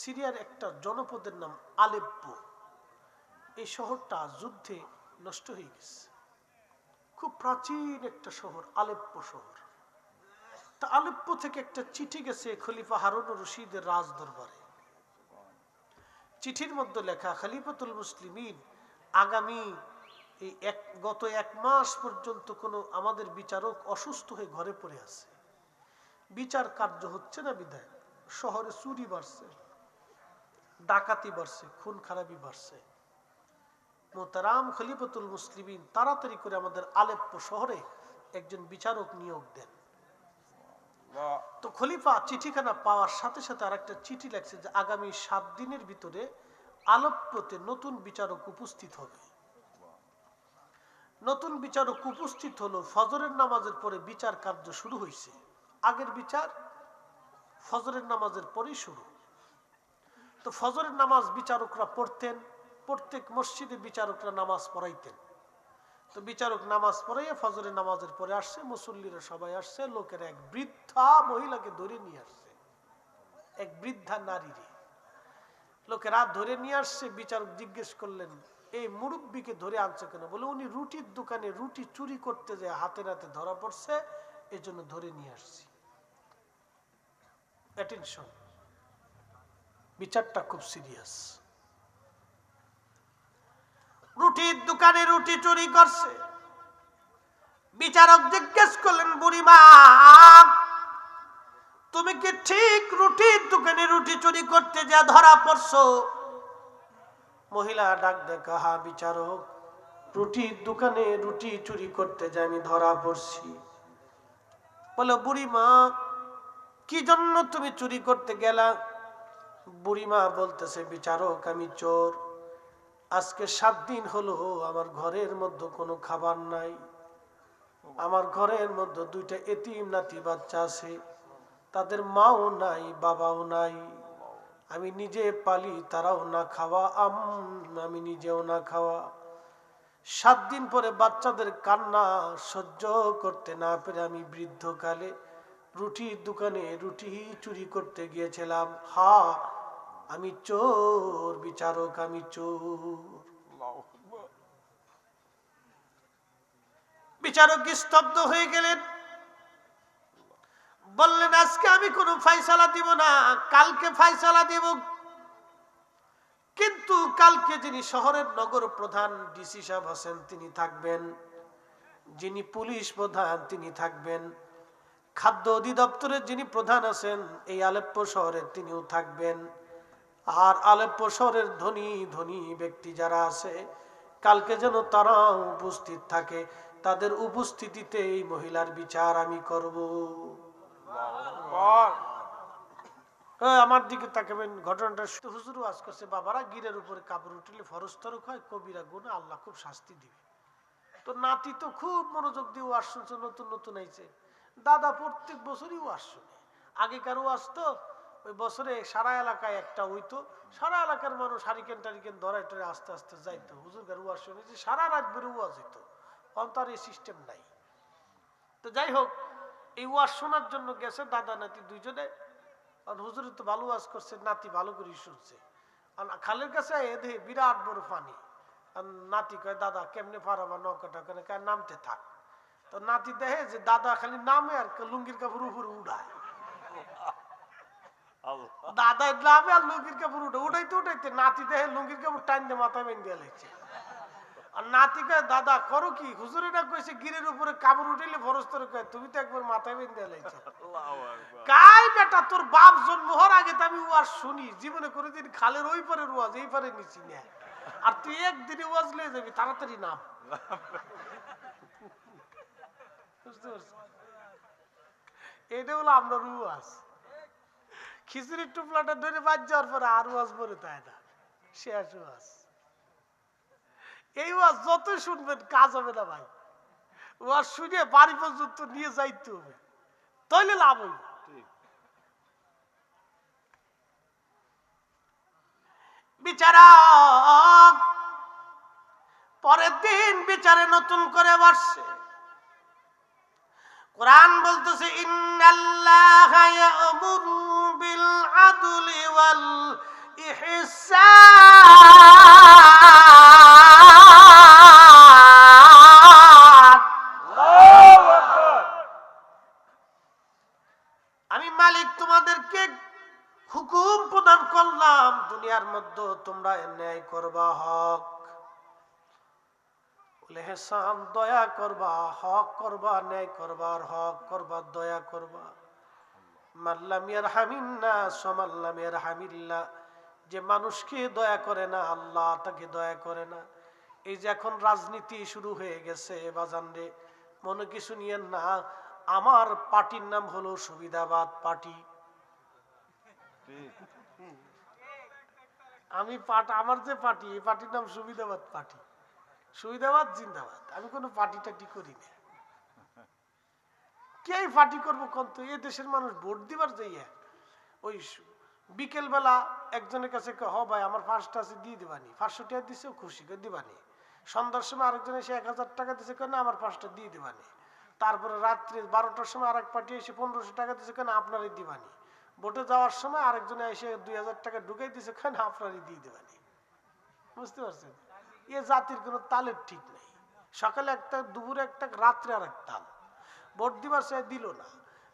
সিরিয়ার একটা জনপদের নাম আলেপ্পো। এই শহরটা যুদ্ধে নষ্ট হয়ে গেছে। খুব প্রাচীন একটা শহর, আলেপ্পো শহর। তা আলেপ্পো থেকে একটা চিঠি গেছে খলিফা হারুন রশিদের রাজ দরবারে চিঠির মধ্যে লেখা, খলিফাতুল মুসলিমিন, আগামী এই এক, গত এক মাস পর্যন্ত কোনো আমাদের বিচারক অসুস্থ হয়ে ঘরে পড়ে আছে। বিচার কার্য হচ্ছে না বিদায় শহরে চুরি বাড়ছে। ডাকাতি বাড়ছে, খুন খারাপি বাড়ছে। মোতারাম খলিফাতুল মুসলিমিন তাড়াতাড়ি করে আমাদের আলেপ্পো শহরে একজন বিচারক নিয়োগ দেন। তো খলিফা চিঠিখানা পাওয়ার সাথে সাথে আর একটা চিঠি লেখছে যে আগামী সাত দিনের ভিতরে আলোপ্যতে নতুন বিচারক উপস্থিত হবে। নতুন বিচারক উপস্থিত হলো, ফজরের নামাজের পরে বিচার কার্য শুরু হয়েছে আগের বিচার ফজরের নামাজের পরেই শুরু। তো ফজরের নামাজ বিচারকরা পড়তেন, প্রত্যেক মসজিদে বিচারকরা নামাজ পড়াইতেন। তো বিচারক নামাজ পড়াইয়া ফজরের নামাজের পরে আসছে, মুসল্লিরা সবাই আসছে, লোকেরা এক বৃদ্ধা মহিলাকে ধরে নিয়ে আসছে। এক বৃদ্ধা নারীরে। লোকেরা ধরে নিয়ে আসছে, বিচারক জিজ্ঞেস করলেন, এই মুরব্বীকে ধরে আনছে কেন? বলে, উনি রুটির দোকানে রুটি চুরি করতে যায়, হাতে নাতে ধরা পড়ছে এই জন্য ধরে নিয়ে আসছি। অ্যাটেনশন বিচারটা খুব সিরিয়াস রুটির দোকানে রুটি চুরি করছে। বিচারক জিজ্ঞেস করলেন, বুড়িমা, তুমি কি ঠিক রুটির দোকানে রুটি চুরি করতে যা ধরা পড়ছো? মহিলা ডাক দেখা হা বিচারক, রুটির দোকানে রুটি চুরি করতে যা আমি ধরা পড়ছি। বলো, বুড়িমা, কি জন্য তুমি চুরি করতে গেলা? বুড়িমা বলতেছে, বিচারক, আমি চোর। আজকে সাত দিন হলো আমার ঘরের মধ্যে কোনো খাবার নাই। আমার ঘরের মধ্যে দুইটা এতিম নাতি বাচ্চা আছে। তাদের মাও নাই, বাবাও নাই। আমি নিজে পালি, তারাও না খাওয়া। আম, আমি নিজেও না খাওয়া। সাত দিন পরে বাচ্চাদের কান্না সহ্য করতে না পেরে আমি বৃদ্ধকালে রুটির দোকানে রুটি চুরি করতে গিয়েছিলাম। হা আমি চোর বিচারক আমি চোর। বিচারক স্তব্ধ হয়ে গেলেন। বললেন আজকে আমি কোনো ফাইসালা দিব না কালকে ফাইসালা দিব। কিন্তু কালকে যিনি শহরের নগর প্রধান ডিসি সাহেব আছেন তিনি থাকবেন। যিনি পুলিশ প্রধান তিনি থাকবেন। খাদ্য অধিদপ্তরের যিনি প্রধান আছেন এই আলেপ্পো শহরের তিনিও থাকবেন। আর আলেপ্পো শহরের ধনী ধনী ব্যক্তি যারা আছে কালকে যেন তারাও উপস্থিত থাকে। তাদের উপস্থিতিতে এই মহিলার বিচার আমি করব। আমার দিকে তাকাবেন ঘটনাটা হুজুর ওয়াজ করছে বাবারা গিরের উপরে কাপড় উঠলে ফরজ তরক হয় কবিরা গুণে আল্লাহ খুব শাস্তি দিবে। তো নাতি তো খুব মনোযোগ দিয়ে ওয়াজ শুনছে নতুন নতুন আইছে। দাদা প্রত্যেক বছরই ওয়াজ শুনে আগেকার ওয়াজ তো ওই বছরে সারা এলাকায় একটা হইতো। সারা এলাকার মানুষ হারিকেন টারিকেন ধরাই টরে আস্তে আস্তে যাইতো। হুজুরকার ওয়াজ শুনেছে সারা রাত ওয়াজ হইতো অন্তর এই সিস্টেম নাই। তো যাই হোক, এই ওয়াজ শোনার জন্য গেছে দাদা নাতি দুইজনে। আর হুজুর তো ভালো ওয়াজ করছে, নাতি ভালো করে শুনছে। খালের কাছে এদে বিরাট বড় পানি। আর নাতি কয়, দাদা, কেমনে পারাবা নৌকাটা? কেন কয়, নামতে থাক। তো নাতি দেখে যে দাদা খালি নামে আর লুঙ্গির কাপড় উপরে উড়ায়। দাদা নামে আর লুঙ্গির কাপড় উঠে উঠাইতে উঠাইতে নাতি দেখে লুঙ্গির কাপড় টাইন দিয়ে মাথায় বেঁধে লাগছে। আর নাতি কয় দাদা করো কি? হুজুরে না কইছে গিরের উপরে কাপড় উঠাইলে ফরজ তোর কয় তুমি তো একবার মাথায় বেঁধে লাগছে। কাই বেটা তোর বাপ জন্ম হওয়ার আগে তো আমি ওয়াজ শুনি। জীবনে কোনোদিন খালের ওই পারে ওয়াজ এই পারে নিছি না। আর তুই একদিনে ওয়াজ লয়ে যাবি তাড়াতাড়ি নাম। এটা হলো আপনার ওয়াজ খিচুড়ির টুপলাটা ধরে বাজ যাওয়ার পরে আর ওয়াজ বলে তাই না, শেষ ওয়াজ। এই ওয়াজ যতই শুনবেন কাজ হবে না ভাই। ওয়াজ শুনে বাড়ি পর্যন্ত নিয়ে যাইতে হবে লাভ বিচারক, পরের দিন বিচারে নতুন করে বসছে কোরআন বলতেছে ইন্নাল্লাহ ইয়ামুরু বিল আদলি ওয়াল ইহসান আমি মালিক তোমাদেরকে হুকুম প্রদান করলাম দুনিয়ার মধ্যে তোমরা ন্যায় করবা হক। বলে হেসান দয়া করবা, হক করবা, ন্যায় করবার, হক করবা দয়া করবা। মাল্লামিয়ার হামিন্না সমাল্লামিয়ার হামিল্লা যে মানুষকে দয়া করে না, আল্লাহ তাকে দয়া করে না। এই যে এখন রাজনীতি শুরু হয়ে গেছে বাজান রে, মনে কিছু নিয়েন না? আমার পার্টির নাম হলো সুবিধাবাদ পার্টি। আমি পাট, আমার যে পার্টি, এই পার্টির নাম সুবিধাবাদ পার্টি। সুবিধাবাদ জিন্দাবাদ। আমি কোনো পার্টি টাটি করি না। কে পার্টি করব কোন তো? এ দেশের মানুষ ভোট দিবার যাইয়া ওই বিকেল বেলা একজনের কাছে হ ভাই, আমার ফার্স্ট আছে, দিয়ে পাঁচশো টাকা দিছে খুশি করে দিবানি। সন্ধ্যার সময় আরেকজন এসে এক হাজার টাকা দিছে কেন আমার পাঁচটা দিয়ে দিবানি। তারপরে রাত্রে বারোটার সময় আরেক পার্টি এসে পনেরোশো টাকা দিছে কেন আপনারই দিবানি। ভোটে যাওয়ার সময় আরেকজনে এসে দুই হাজার টাকা ঢুকাই দিছে কেন আপনারই দিয়ে দিবানি। বুঝতে পারছেন? এ জাতির কোনো তালের ঠিক নেই। সকালে একটা, দুপুরে একটা, রাত্রে আর এক তাল। ভোট দিবার চাই দিল না।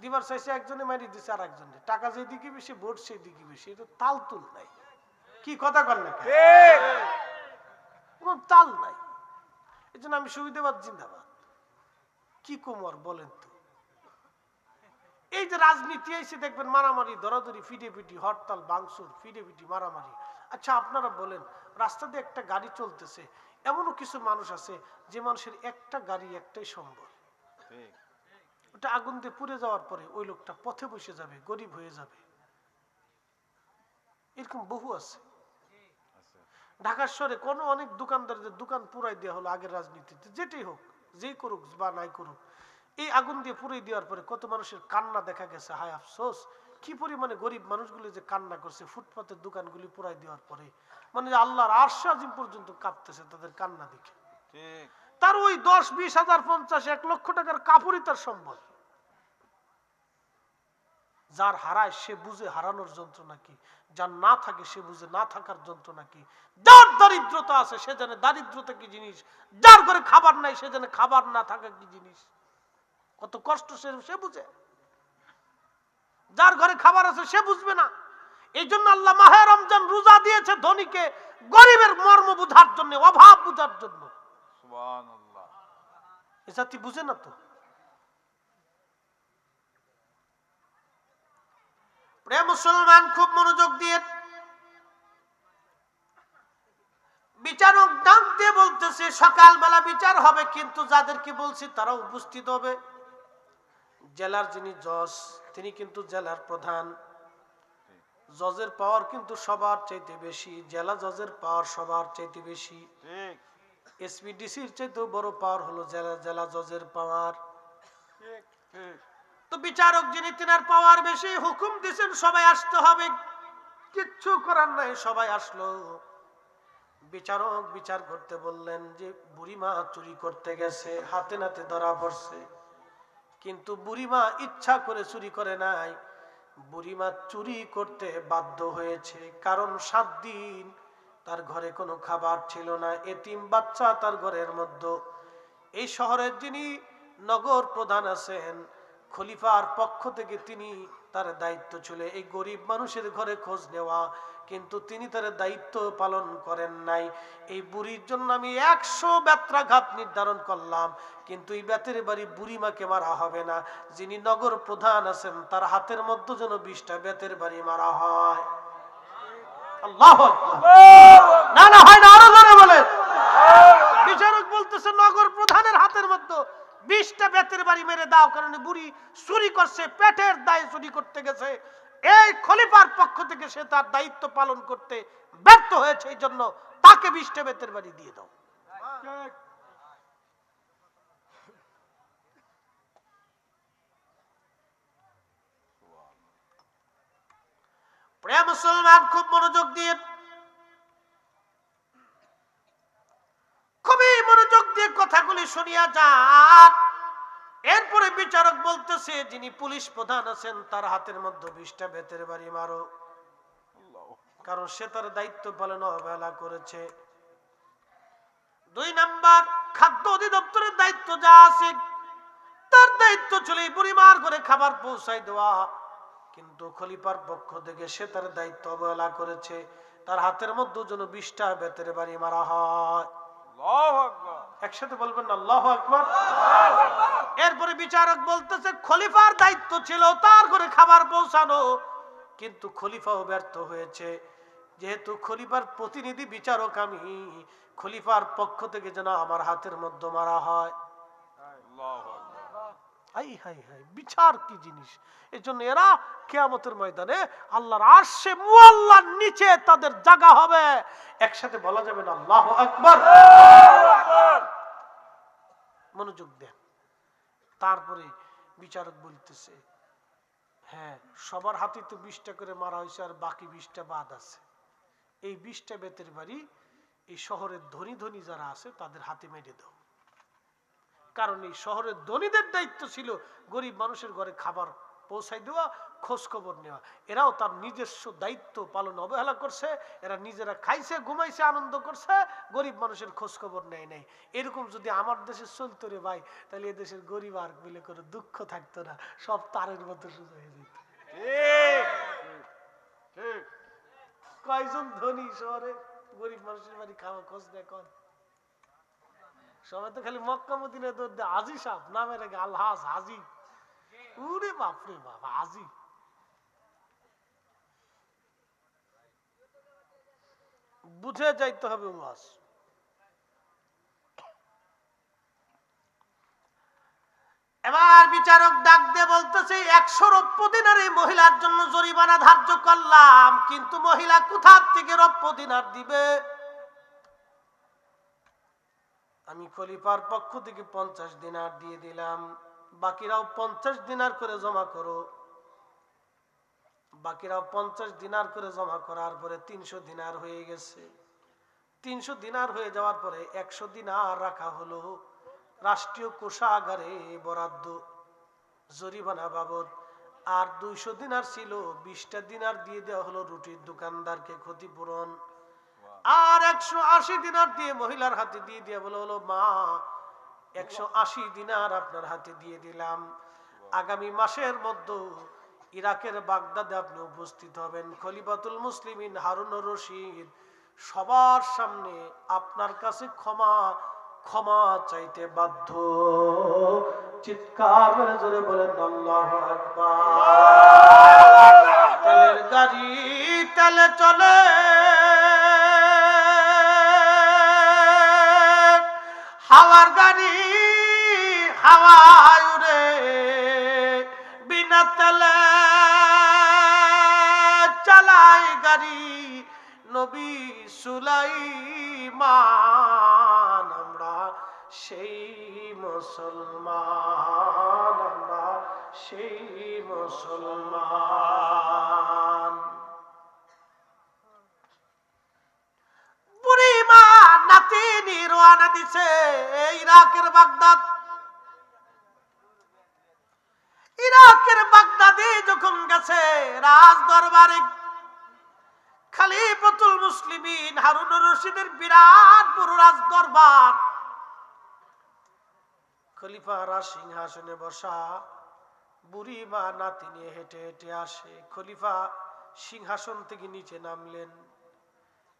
দিবার চাইছে একজনে মারি দিছে আর একজনে টাকা যেদিকে বেশি, ভোট সেই দিকে বেশি। এটা তাল তুল নাই। কি কথা কর না কেন? তাল নাই। এই জন্য আমি সুবিধাবাদ জিন্দাবাদ। কি কোমর বলেন তো? এই যে রাজনীতি এসে দেখবেন মারামারি, ধরাধরি ফিডে ফিটি হরতাল, বাংসুর ফিডে ফিটি মারামারি। আচ্ছা আপনারা বলেন রাস্তা দিয়ে একটা গাড়ি চলতেছে এমনও কিছু মানুষ আছে যে মানুষের একটা গাড়ি একটাই সম্বল। ওটা আগুন দিয়ে পুড়ে যাওয়ার পরে ওই লোকটা পথে বসে যাবে গরিব হয়ে যাবে। এরকম বহু আছে। ঢাকার শহরে কোনো অনেক দোকানদারদের দোকান পুরাই দেওয়া হলো আগের রাজনীতিতে যেটাই হোক যেই করুক বা নাই করুক এই আগুন দিয়ে পুরাই দেওয়ার পরে কত মানুষের কান্না দেখা গেছে। হায় আফসোস। কি পরিমাণে গরিব মানুষগুলি যে কান্না করছে ফুটপাতের দোকানগুলি পুরাই দেওয়ার পরে? মানে আল্লাহর আরশা আজিম পর্যন্ত কাঁপতেছে তাদের কান্না দেখে। তার ওই দশ বিশ হাজার পঞ্চাশ এক লক্ষ টাকার কাপড়ই তার সম্বল। যার হারায় সে বুঝে হারানোর যন্ত্রণা কি? যার না থাকে সে বুঝে না থাকার যন্ত্রণা কি? যার দারিদ্রতা আছে সে জানে দারিদ্রতা কি জিনিস। যার ঘরে খাবার নাই সে জানে খাবার না থাকা কি জিনিস। কত কষ্ট সে সে বুঝে। যার ঘরে খাবার আছে সে বুঝবে না। এই জন্য আল্লাহ মাহে রমজান রোজা দিয়েছে ধনীকে গরিবের মর্ম বুঝার জন্য অভাব বুঝার জন্য। এ জাতি বুঝে না তো? প্রিয় মুসলমান খুব মনোযোগ দিয়ে বিচারক ডাক দিয়ে বলতেছে সকালবেলা বিচার হবে কিন্তু যাদেরকে বলছি তারা উপস্থিত হবে। জেলার যিনি জজ তিনি কিন্তু জেলার প্রধান। জজের পাওয়ার কিন্তু সবার চাইতে বেশি জেলা জজের পাওয়ার সবার চাইতে বেশি। এসপিডিসির চাইতেও বড় পাওয়ার হলো জেলা জেলা জজের পাওয়ার তো বিচারক যিনি তিনার পাওয়ার বেশি হুকুম দিয়েছেন সবাই আসতে হবে। কিচ্ছু করার নাই সবাই আসলো। বিচারক বিচার করতে বললেন যে বুড়িমা চুরি করতে গেছে হাতে নাতে ধরা পড়ছে। কিন্তু বুড়িমা ইচ্ছা করে চুরি করে নাই। বুড়িমা চুরি করতে বাধ্য হয়েছে, কারণ সাত দিন তার ঘরে কোনো খাবার ছিল না, এতিম বাচ্চা তার ঘরের মধ্যে। এই শহরের যিনি নগর প্রধান আছেন খলিফার পক্ষ থেকে তিনি তার দায়িত্ব ছিল এই গরিব মানুষের ঘরে খোঁজ নেওয়া, কিন্তু তিনি তার দায়িত্ব পালন করেন নাই। এই বুড়ির জন্য আমি একশো ব্যত্রাঘাত নির্ধারণ করলাম, কিন্তু এই বেতের বাড়ি বুড়ি মাকে মারা হবে না। যিনি নগর প্রধান আছেন, তার হাতের মধ্যে যেন বিশটা বেতের বাড়ি মারা হয়। না না, হয় না, আরও জোরে বলেন। বিচারক বলতেছে, নগর প্রধানের হাতের মধ্যে বিশটা বেতের বাড়ি মেরে দাও, কারণ বুড়ি চুরি করছে, পেটের দায়ে চুরি করতে গেছে। এই খলিফার পক্ষ থেকে সে তার দায়িত্ব পালন করতে ব্যর্থ হয়েছে, এই জন্য তাকে বিশটা বেতের বাড়ি দিয়ে দাও। প্রিয় মুসলমান, খুব মনোযোগ দিয়ে খুবই মনোযোগ দিয়ে কথাগুলি শুনিয়া যান। এরপরে বিচারক বলতেছে, যিনি পুলিশ প্রধান আছেন, তার হাতের মধ্যে বিশটা বেতের বাড়ি মারো। কারণ সে তার দায়িত্ব পালন অবহেলা করেছে। দুই নাম্বার, খাদ্য অধিদপ্তরের দায়িত্ব যা আছে, তার দায়িত্ব ছিল এই পরিমাণ করে খাবার পৌঁছাই দেওয়া। কিন্তু খলিফার পক্ষ থেকে সে তার দায়িত্ব অবহেলা করেছে। তার হাতের মধ্যে যেন বিশটা বেতের বাড়ি মারা হয়। একসাথে বলবেন না, আকবর। এরপরে বিচারক বলতেছে খলিফার দায়িত্ব ছিল তার করে খাবার পৌঁছানো। কিন্তু খলিফাও ব্যর্থ হয়েছে। যেহেতু খলিফার প্রতিনিধি বিচারক আমি খলিফার পক্ষ থেকে যেন আমার হাতের মধ্যে মারা হয়। আল্লাহু হাই হাই হাই, বিচার কি জিনিস? এই জন্য এরা কেয়ামতের ময়দানে আল্লাহর আরশে মুআল্লার নিচে তাদের জায়গা হবে। একসাথে বলা যাবে না, আল্লাহ আকবার। মনোযোগ দেন। তারপরে বিচারক বলতেছে হ্যাঁ সবার হাতে তো বিশটা করে মারা হয়েছে আর বাকি বিশটা বাদ আছে। এই বিশটা বেতের বাড়ি এই শহরের ধনী ধনী যারা আছে তাদের হাতে মেরে দাও। কারণ এই শহরের ধনীদের দায়িত্ব ছিল গরিব মানুষের ঘরে খাবার পৌঁছাই দেওয়া খোঁজ খবর নেওয়া। এরাও তার নিজস্ব দায়িত্ব পালন অবহেলা করছে এরা নিজেরা খাইছে ঘুমাইছে আনন্দ করছে গরিব মানুষের খোঁজ খবর নেয় নাই। এরকম যদি আমার দেশে চলতো রে ভাই তাহলে এদেশের গরিব আর মিলে করে দুঃখ থাকতো না সব তারের মতো সোজা হয়ে যেত। কয়জন ধনী শহরে গরিব মানুষের বাড়ি খাওয়া খোঁজ দেয় কন সবাই তো খালি দৌড় দেয়। আলহাজ হাজি। উরে বাপ বুঝে যাইতে হবে ওয়াজ এবার বিচারক ডাক দিয়ে বলতেছে, একশো রৌপ্য দিনার এই মহিলার জন্য জরিমানা ধার্য করলাম, কিন্তু মহিলা কোথার থেকে রৌপ্য দিনার দিবে? আমি খলিফার পক্ষ থেকে পঞ্চাশ দিনার দিয়ে দিলাম। বাকিরাও পঞ্চাশ দিনার করে জমা করো। বাকিরাও পঞ্চাশ দিনার করে জমা করার পরে তিনশো দিনার হয়ে গেছে। তিনশো দিনার হয়ে যাওয়ার পরে একশো দিনার রাখা হলো। রাষ্ট্রীয় কোষাগারে বরাদ্দ। জরিমানা বাবদ আর দুইশো দিনার ছিল। বিশটা দিনার দিয়ে দেওয়া হলো রুটির দোকানদারকে ক্ষতিপূরণ। আর একশো আশি দিনার দিয়ে মহিলার হাতে দিয়ে দিয়ে বলে হলো মা, একশো আশি দিনার আপনার হাতে দিয়ে দিলাম। আগামী মাসের মধ্যে ইরাকের বাগদাদে আপনি উপস্থিত হবেন। খলিফাতুল মুসলিমিন হারুন রশিদ সবার সামনে আপনার কাছে ক্ষমা ক্ষমা চাইতে বাধ্য। চিৎকার মেরে জোরে বলেন, আল্লাহু তেলের গাড়ি তেলে চলে। হাওয়ার গাড়ি হাওয়ায় উড়ে বিনা তেলে চালাই গাড়ি। নবী সুলাইমান, আমরা সেই মুসলমান, আমরা সেই মুসলমান বুড়িমা নাতিনি রোয়ানা দিছে ইরাকের বাগদাদ। ইরাকের বাগদাদে যখন গেছে রাজ দরবারে খালিফাতুল মুসলিমিন হারুন রশিদের বিরাট বড় রাজ দরবার খলিফারা সিংহাসনে বসা বুড়ি মা নাতি নিয়ে হেঁটে হেঁটে আসে। খলিফা সিংহাসন থেকে নিচে নামলেন।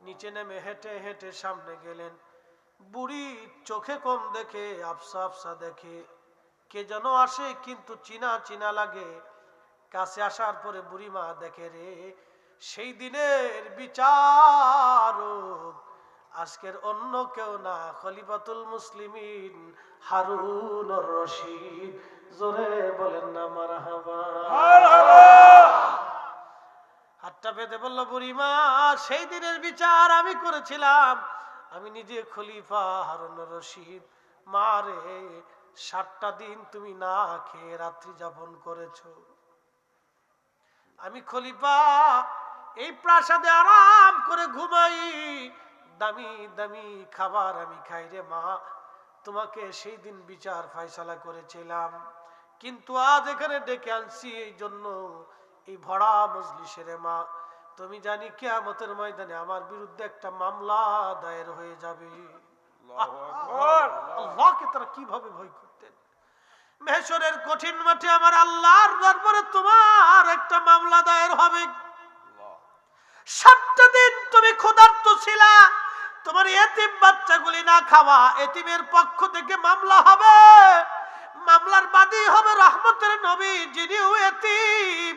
নিচে নেমে হেঁটে হেঁটে সামনে গেলেন। বুড়ি চোখে কম দেখে আফসা আফসা দেখে। কে যেন আসে কিন্তু চিনা চিনা লাগে। কাছে আসার পরে বুড়ি মা দেখে রে সেই দিনের বিচার আজকের অন্য কেউ না। খলিফাতুল মুসলিমিন হারুন রশিদ। জোরে বলেন না মারহাবা। হাতটা পেতে বলল বুড়িমা সেই দিনের বিচার আমি করেছিলাম। আমি নিজে খলিফা হারুন রশিদ। মা রে, সাতটা দিন তুমি না খেয়ে রাত্রি যাপন করেছ। আমি খলিফা, এই প্রাসাদে আরাম করে ঘুমাই। দামি দামি খাবার আমি খাই রে মা। তোমাকে সেই দিন বিচার ফাইসালা করেছিলাম। কিন্তু আজ এখানে ডেকে আনছি, এই জন্য এই ভরা মজলিসের মা। তুমি জানি কে কেয়ামতের ময়দানে আমার বিরুদ্ধে একটা মামলা দায়ের হয়ে যাবে। আল্লাহকে তারা কীভাবে ভয় করতেন? মেহসরের কঠিন মাঠে আমার আল্লাহর দরবারে তোমার একটা মামলা দায়ের হবে। সাতটা দিন তুমি ক্ষুধার্ত ছিলা। তোমার এতিম বাচ্চাগুলি না খাওয়া এতিমের পক্ষ থেকে মামলা হবে। মামলার বাদী হবে রহমতের নবী যিনিও এতিম।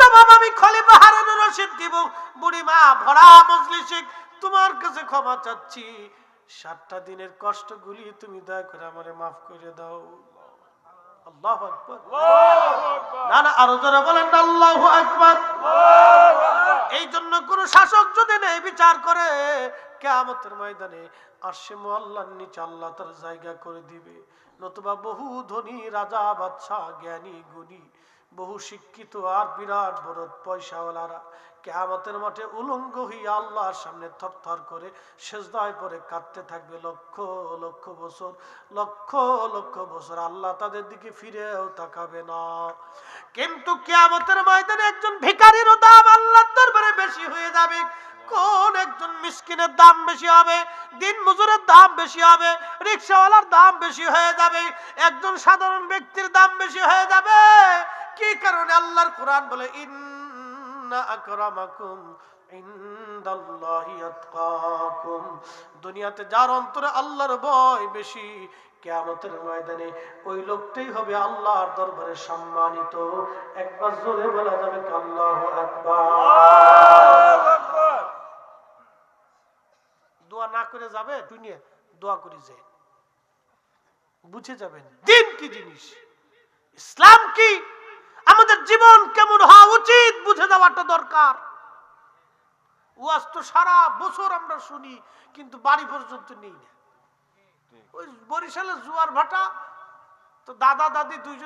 জবাব আমি খলিফা হারুন রশিদ দিব। বুড়িমা, ভরা মজলিসে তোমার কাছে ক্ষমা চাচ্ছি। সাতটা দিনের তুমি দয়া করে আমারে মাফ করে দাও। এই জন্য কোন শাসক যদি নেই বিচার করে, কেয়ামতের ময়দানে আসে আল্লাহর নিচে আল্লাহ তার জায়গা করে দিবে। নতুবা বহু ধনী রাজা, বাদশাহ, জ্ঞানী, গুণী বহু শিক্ষিত আর বিরাট বড় পয়সাওয়ালারা কেয়ামতের মাঠে উলঙ্গ হইয়া আল্লাহর সামনে থরথর করে সেজদায় পরে কাঁদতে থাকবে লক্ষ লক্ষ বছর, লক্ষ লক্ষ বছর। আল্লাহ তাদের দিকে ফিরেও তাকাবে না। কিন্তু কেয়ামতের ময়দানে একজন ভিখারিরও দাম আল্লাহর দরবারে বেশি হয়ে যাবে। কোন একজন মিসকিনের দাম বেশি হবে? দিন মজুরের দাম বেশি হবে? রিক্সাওয়ালার দাম বেশি হয়ে যাবে? একজন সাধারণ ব্যক্তির দাম বেশি হয়ে যাবে? কি কারণে আল্লাহর কোরআন বলে ইন্না আকরামাকুম দুনিয়াতে যার অন্তরে আল্লাহর ভয় বেশি কেয়ামতের ময়দানে ওই লোকটাই হবে আল্লাহর দরবারে সম্মানিত। একবার জোরে বলা যাবে আল্লাহু আকবার। দোয়া না করে যাবে দুনিয়া দোয়া করে যে বুঝে যাবেন দিন কি জিনিস? ইসলাম কি? আমাদের জীবন কেমন হওয়া উচিত বুঝে যাওয়াটা দরকার। ওয়াজ তো সারা বছর আমরা শুনি, কিন্তু বাড়ি পর্যন্ত নেই না। ওই বরিশালের জুয়ার ভাটা, তো দাদা, দাদি দুইজন